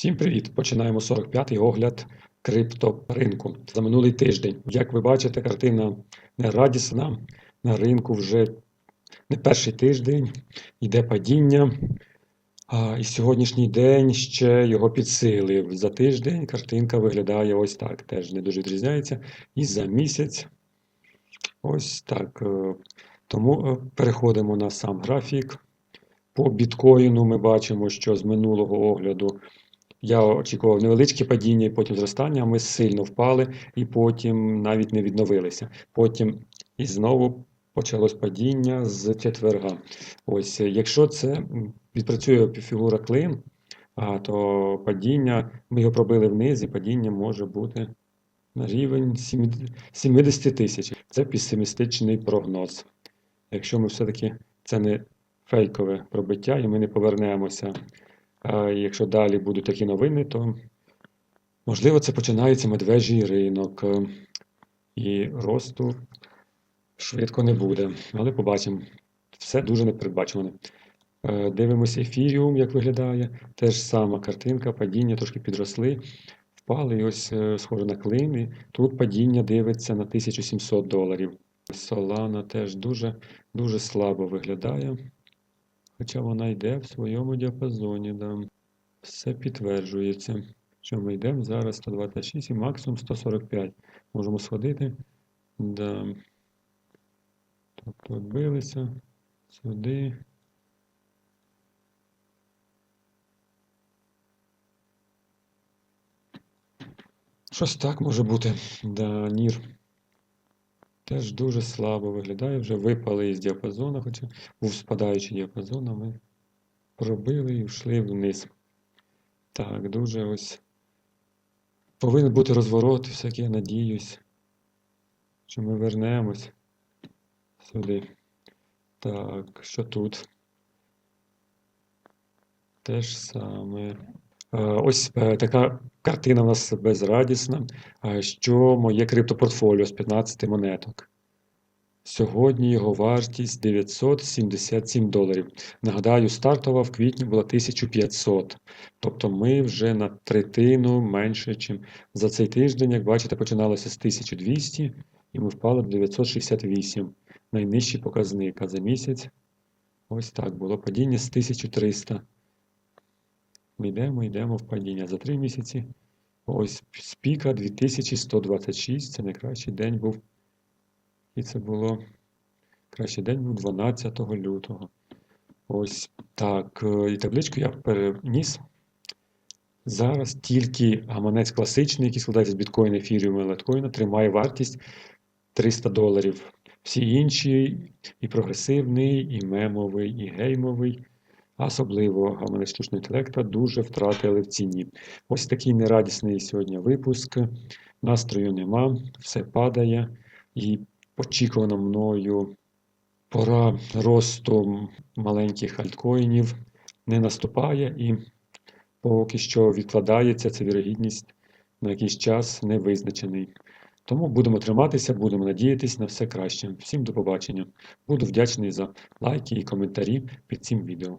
Всім привіт! Починаємо 45-й огляд крипторинку за минулий тиждень. Як ви бачите, картина не радісна. На ринку вже не перший тиждень йде падіння. А, і сьогоднішній день ще його підсилив. За тиждень картинка виглядає ось так. Теж не дуже відрізняється. І за місяць ось так. Е, Тому е, переходимо на сам графік. По біткоїну ми бачимо, що з минулого огляду я очікував невеличке падіння і потім зростання. Ми сильно впали і потім навіть не відновилися. Потім і знову почалось падіння з четверга. Ось, якщо це відпрацює фігура клин, то падіння, ми його пробили вниз, і падіння може бути на рівень 70 тисяч. Це песимістичний прогноз. Якщо ми все-таки це не фейкове пробиття, і ми не повернемося якщо далі будуть такі новини, то можливо це починається медвежий ринок е, і росту швидко не буде. Але побачимо. Все дуже непередбачуване. Е, Дивимося ефіріум, як виглядає. Теж сама картинка, падіння трошки підросли, впали і ось е, схоже на клин. І тут падіння дивиться на 1700 доларів. Солана теж дуже, дуже слабо виглядає. Хоча вона йде в своєму діапазоні, да. Все підтверджується, що ми йдемо зараз 126 і максимум 145. Можемо сходити. Да. Тобто відбилися сюди. Щось так може бути. Да, Нір. Теж дуже слабо виглядає, вже випали із діапазону, хоча був спадаючий діапазон, а ми пробили і йшли вниз. Так, дуже ось. Повинен бути розворот, всяке, я надіюсь, що ми вернемось сюди. Так, що тут? Те ж саме. Е, Ось е, така картина у нас безрадісна, е, що моє криптопортфоліо з 15 монеток. Сьогодні його вартість 977 доларів. Нагадаю, стартова в квітні була 1500. Тобто ми вже на третину менше, ніж за цей тиждень, як бачите, починалося з 1200 і ми впали до 968. Найнижчий показник. А за місяць ось так було падіння з 1300. Ми йдемо, йдемо в падіння. За три місяці. Ось з піка 2126. Це найкращий день був. І це було кращий день був 12 лютого. Ось так. І табличку я переніс. Зараз тільки гаманець класичний, який складається з біткоїна, ефіріуму і леткоїна, тримає вартість 300 доларів. Всі інші, і прогресивний, і мемовий, і геймовий, а особливо гаманець штучного інтелекта, дуже втратили в ціні. Ось такий нерадісний сьогодні випуск. Настрою нема, все падає. І очікувана мною пора росту маленьких альткоїнів не наступає і поки що відкладається ця вірогідність на якийсь час невизначений. Тому будемо триматися, будемо надіятися на все краще. Всім до побачення. Буду вдячний за лайки і коментарі під цим відео.